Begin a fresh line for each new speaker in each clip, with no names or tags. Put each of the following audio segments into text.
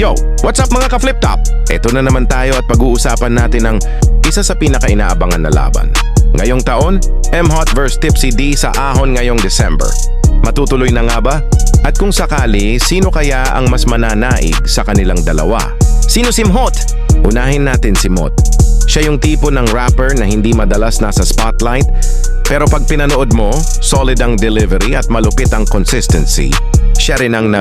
Yo, what's up mga ka-flip top? Ito na naman tayo at pag-uusapan natin ang isa sa pinaka-inaabangan na laban. Ngayong taon, M-Hot vs Tipsy D sa ahon ngayong December. Matutuloy na nga ba? At kung sakali, sino kaya ang mas mananaig sa kanilang dalawa? Sino si Mhot? Unahin natin si Mot. Siya yung tipo ng rapper na hindi madalas nasa spotlight, pero pag pinanood mo, solid ang delivery at malupit ang consistency. Siya rin ang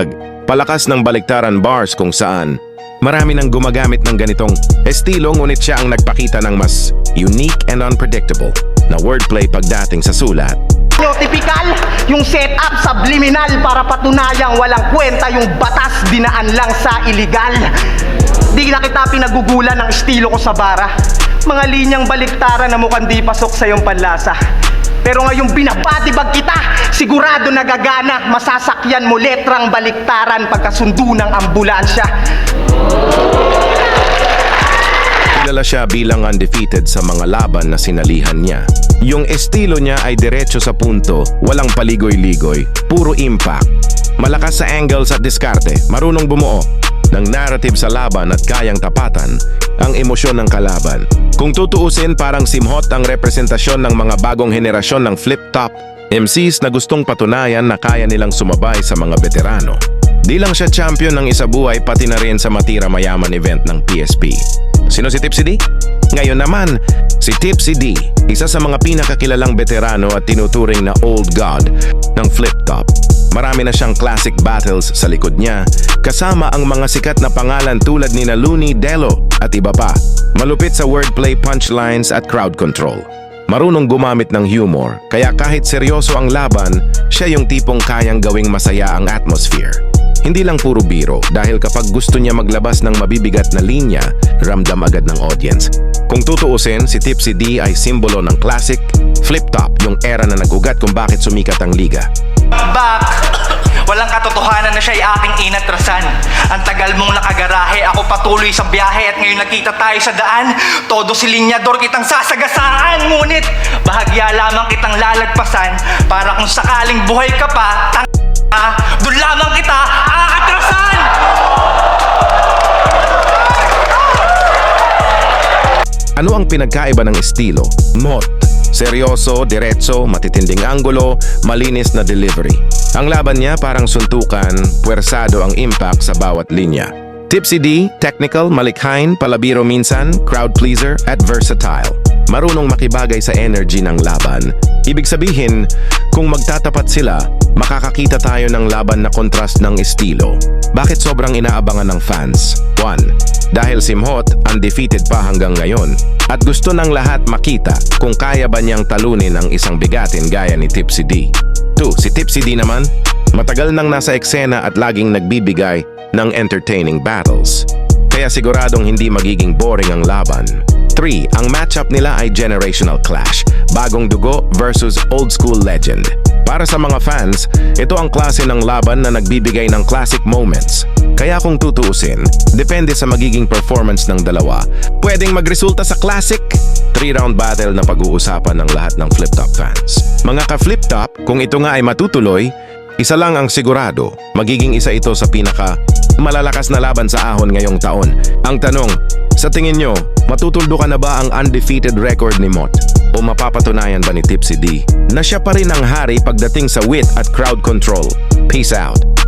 nagpalakas ng baliktaran bars kung saan marami nang gumagamit ng ganitong estilo ngunit siya ang nagpakita ng mas unique and unpredictable na wordplay pagdating sa sulat.
Yung typical, yung setup subliminal para patunayang walang kwenta yung batas dinaan lang sa illegal. Di na kita pinagugulan ng estilo ko sa bara. Mga linyang baliktaran na mukhang di pasok sa iyong panlasa. Pero ngayong binabadibag kita, sigurado nagagana, masasakyan mo letrang baliktaran pagkasundo ng ambulansya.
Kilala siya bilang undefeated sa mga laban na sinalihan niya. Yung estilo niya ay diretso sa punto, walang paligoy-ligoy, puro impact. Malakas sa angles at diskarte, marunong bumuo ng narrative sa laban at kayang tapatan ang emosyon ng kalaban. Kung tutuusin, parang simhot ang representasyon ng mga bagong henerasyon ng flip-top MCs na gustong patunayan na kaya nilang sumabay sa mga veterano. Di lang siya champion ng isa buhay pati na rin sa Matira Mayaman event ng PSP. Sino si Tipsy D? Ngayon naman, si Tipsy D, isa sa mga pinakakilalang veterano at tinuturing na old god ng flip-top. Marami na siyang classic battles sa likod niya, kasama ang mga sikat na pangalan tulad ni na Looney Delo at iba pa. Malupit sa wordplay punchlines at crowd control. Marunong gumamit ng humor, kaya kahit seryoso ang laban, siya yung tipong kayang gawing masaya ang atmosphere. Hindi lang puro biro dahil kapag gusto niya maglabas ng mabibigat na linya, ramdam agad ng audience. Kung tutuusin, si Tipsy D ay simbolo ng classic, flip-top, yung era na nagugat kung bakit sumikat ang liga.
Back! Walang katotohanan na siya'y aking inatrasan. Ang tagal mong nakagarahe, ako patuloy sa biyahe at ngayon nagkita tayo sa daan. Todo si linyador kitang sasagasaan. Ngunit, bahagya lamang kitang lalagpasan para kung sakaling buhay ka pa, tang doon lamang kita aatrasan!
Ano ang pinagkaiba ng estilo? Mot. Seryoso, diretso, matitinding anggulo, malinis na delivery. Ang laban niya parang suntukan, puwersado ang impact sa bawat linya. Tipsy D, technical, malikhain, palabiro minsan, crowd pleaser, at versatile. Marunong makibagay sa energy ng laban. Ibig sabihin, kung magtatapat sila, makakakita tayo ng laban na kontrast ng estilo. Bakit sobrang inaabangan ng fans? 1. Dahil si Mhot undefeated pa hanggang ngayon at gusto ng lahat makita kung kaya ba niyang talunin ang isang bigatin gaya ni Tipsy D. 2. Si Tipsy D naman, matagal nang nasa eksena at laging nagbibigay ng entertaining battles. Kaya siguradong hindi magiging boring ang laban. 3. Ang matchup nila ay generational clash, bagong dugo versus old school legend. Para sa mga fans, ito ang klase ng laban na nagbibigay ng classic moments. Kaya kung tutuusin, depende sa magiging performance ng dalawa, pwedeng magresulta sa classic 3-round battle na pag-uusapan ng lahat ng flip-top fans. Mga ka-flip-top, kung ito nga ay matutuloy, isa lang ang sigurado, magiging isa ito sa pinaka malalakas na laban sa ahon ngayong taon. Ang tanong, sa tingin nyo, matutuldo ka na ba ang undefeated record ni Mott? O mapapatunayan ba ni Tipsy D na siya pa rin ang hari pagdating sa wit at crowd control? Peace out!